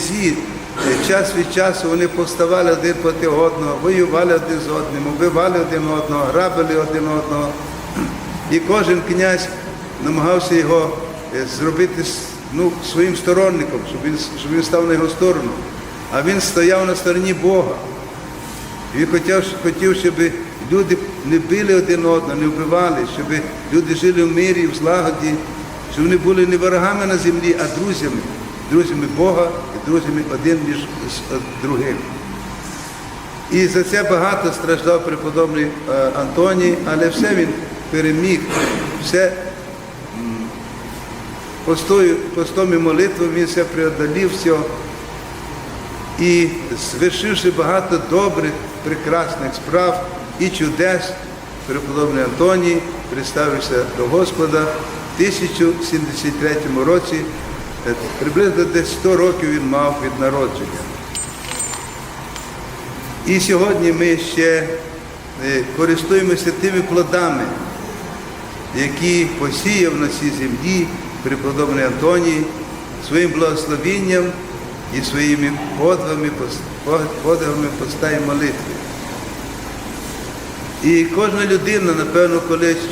князі е, час від часу вони повставали один проти одного, воювали один з одним, вбивали один одного, грабили один одного. І кожен князь намагався його е, зробити ну, своїм сторонником, щоб він, щоб він став на його сторону. А він стояв на стороні Бога. Він хотів, хотів, щоб люди не били один одного, не вбивали, щоб люди жили в мирі, в злагоді, щоб вони були не ворогами на землі, а друзями, друзями Бога і друзями один між з- другим. І за це багато страждав преподобний е, Антоній, але все він переміг, все постою, постом і молитвою він все преодолів все. І звершивши багато добрих, прекрасних справ і чудес, преподобний Антоній представився до Господа в 1073 році, е, приблизно десь 100 років він мав від народження. І сьогодні ми ще е, користуємося тими плодами, які посіяв на цій землі преподобний Антоній своїм благословінням і своїми подвигами, подвигами поста і молитви. І кожна людина, напевно, колись